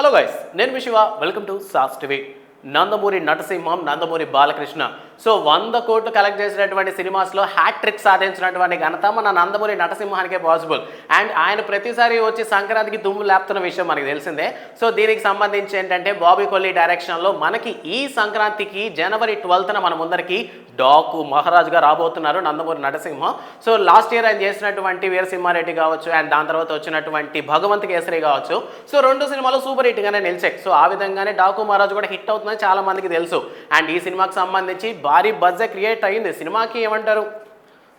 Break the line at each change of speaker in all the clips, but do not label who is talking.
Hello guys నేను మీ Shiva welcome to SAS TV Nandamuri నటసింహం Nandamuri Balakrishna. So వంద కోట్లు కలెక్ట్ చేసినటువంటి సినిమాస్లో హ్యాట్రిక్ సాధించినటువంటి ఘనత మన నందమూరి నటసింహానికే పాసిబుల్ అండ్ ఆయన ప్రతిసారి వచ్చి సంక్రాంతికి దుమ్ము లేపుతున్న విషయం మనకి తెలిసిందే. సో దీనికి సంబంధించి ఏంటంటే బాబీ కొల్లి డైరెక్షన్లో మనకి ఈ సంక్రాంతికి జనవరి ట్వెల్త్న మన ముందరికి డాకు మహారాజుగా రాబోతున్నారు నందమూరి నటసింహ. సో లాస్ట్ ఇయర్ ఆయన చేసినటువంటి వీరసింహారెడ్డి కావచ్చు అండ్ దాని తర్వాత వచ్చినటువంటి భగవంత్ కేసరి కావచ్చు. సో రెండు సినిమాలు సూపర్ హిట్ గానే నిలిచాయి. సో ఆ విధంగానే డాకు మహారాజు కూడా హిట్ అవుతుందని చాలా మందికి తెలుసు. అండ్ ఈ సినిమాకి సంబంధించి భారీ బజ్జ క్రియేట్ అయింది. సినిమాకి ఏమంటారు?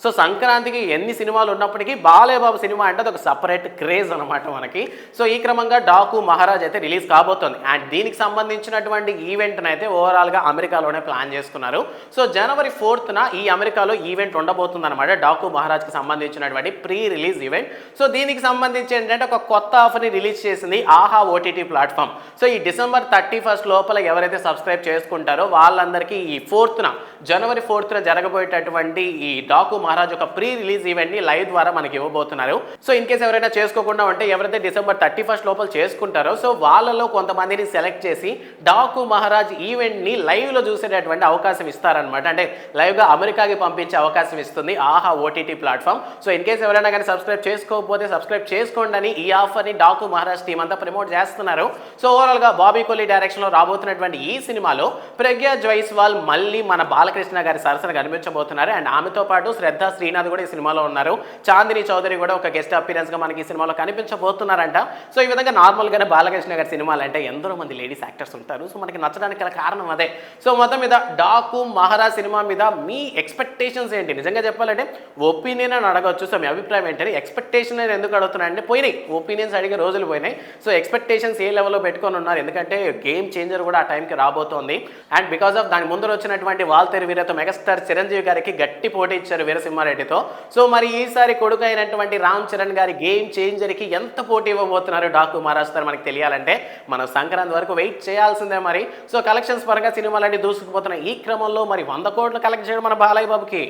సో సంక్రాంతికి ఎన్ని సినిమాలు ఉన్నప్పటికీ బాలేబాబు సినిమా అంటే అది ఒక సపరేట్ క్రేజ్ అనమాట మనకి. సో ఈ క్రమంగా డాకు మహారాజ్ అయితే రిలీజ్ కాబోతోంది. అండ్ దీనికి సంబంధించినటువంటి ఈవెంట్ని అయితే ఓవరాల్గా అమెరికాలోనే ప్లాన్ చేసుకున్నారు. సో జనవరి ఫోర్త్న ఈ అమెరికాలో ఈవెంట్ ఉండబోతుంది అనమాట డాకు మహారాజ్కి సంబంధించినటువంటి ప్రీ రిలీజ్ ఈవెంట్. సో దీనికి సంబంధించి ఏంటంటే ఒక కొత్త ఆఫర్ని రిలీజ్ చేసింది ఆహా ఓటీటీ ప్లాట్ఫామ్. సో ఈ డిసెంబర్ థర్టీ ఫస్ట్ లోపల ఎవరైతే సబ్స్క్రైబ్ చేసుకుంటారో వాళ్ళందరికీ ఈ ఫోర్త్న జనవరి ఫోర్త్న జరగబోయేటటువంటి ఈ డాకు మహారాజ్ ఒక ప్రీ రిలీజ్ ఈవెంట్ని లైవ్ ద్వారా మనకి ఇవ్వబోతున్నారు. సో ఇన్ కేసు ఎవరైనా చేసుకోకుండా ఉంటే ఎవరైతే డిసెంబర్ థర్టీ ఫస్ట్ లోపల చేసుకుంటారో సో వాళ్ళలో కొంతమందిని సెలెక్ట్ చేసి డాకు మహారాజ్ ఈవెంట్ని లైవ్లో చూసేటటువంటి అవకాశం ఇస్తారనమాట అంటే లైవ్గా అమెరికాకి పంపించే అవకాశం ఇస్తుంది Aha OTT platform. So in case ఎవరైనా కానీ సబ్స్క్రైబ్ చేసుకోకపోతే సబ్స్క్రైబ్ చేసుకోండి అని ఈ ఆఫర్ని డాకు మహారాజ్ టీం అంతా ప్రమోట్ చేస్తున్నారు. సో ఓవరాల్గా బాబీ కోహ్లీ డైరెక్షన్లో రాబోతున్నటువంటి ఈ సినిమాలో ప్రజ్ఞా జైస్వాల్ మళ్ళీ మన బాలకృష్ణ గారి సరసన కనిపించబోతున్నారు. అండ్ ఆమెతో పాటు శ్రద్ధ శ్రీనాథ్ కూడా ఈ సినిమాలో ఉన్నారు. చాందిని చౌదరి కూడా ఒక గెస్ట్ అపీరెన్స్గా మనకి ఈ సినిమాలో కనిపించబోతున్నారంట. సో ఈ విధంగా నార్మల్గానే బాలకృష్ణ గారి సినిమాలు అంటే ఎందరో మంది లేడీస్ యాక్టర్స్ ఉంటారు. సో మనకి నచ్చడానికి గల కారణం అదే. సో మొత్తం మీద డాకు మహారాజ్ సినిమా మీద మీ ఎక్స్పెక్టేషన్స్ ఏంటి? నిజంగా చెప్పాలంటే ఒపీనియన్ అని అడగవచ్చు సో మీ అభిప్రాయం ఏంటంటే ఎక్స్పెక్టేషన్ నేను ఎందుకు అడుగుతున్నానంటే పోయినాయి. ఒపీనియన్స్ అడిగే రోజులు పోయినాయి. సో ఎక్స్పెక్టేషన్స్ ఏ లెవెల్లో పెట్టుకొని ఉన్నారు. ఎందుకంటే గేమ్ చేంజర్ కూడా ఆ టైంకి రాబోతోంది. అండ్ బికాస్ ఆఫ్ దాని ముందర వచ్చినటువంటి వాల్తేరు వీరతో మెగాస్టార్ చిరంజీవి గారికి గట్టి పోటీ ఇచ్చారు వీరసింహారెడ్డితో. సో మరి ఈసారి కొడుకు అయినటువంటి రామ్ చరణ్ గారి గేమ్ చేంజర్కి ఎంత పోటీ ఇవ్వబోతున్నారు డాకు మహారాజ్ మనకి తెలియాలంటే మనం సంక్రాంతి వరకు వెయిట్ చేయాల్సిందే మరి. సో కలెక్షన్స్ పరంగా సినిమాలన్నీ దూసుకుపోతున్న ఈ క్రమంలో మరి వంద కోట్లు కలెక్ట్ చేయడం మన బాలయ్య బాబుకి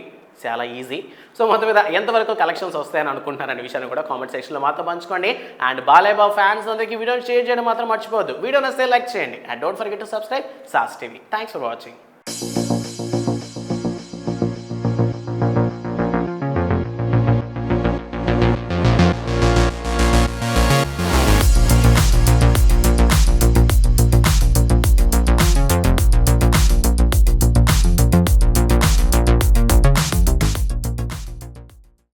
చాలా ఈజీ. సో మొత్తం మీద ఎంతవరకు కలెక్షన్స్ వస్తాయని అనుకుంటున్నారనే విషయాన్ని కూడా కామెంట్ సెక్షన్లో మాత్రం పంచుకోండి. అండ్ బాలయ్యబాబు ఫ్యాన్స్ అందరికీ వీడియోని షేర్ చేయడం మాత్రం మర్చిపోవద్దు. వీడియో నస్తే లైక్ చేయండి. And don't forget to subscribe SAS TV. Thanks for watching.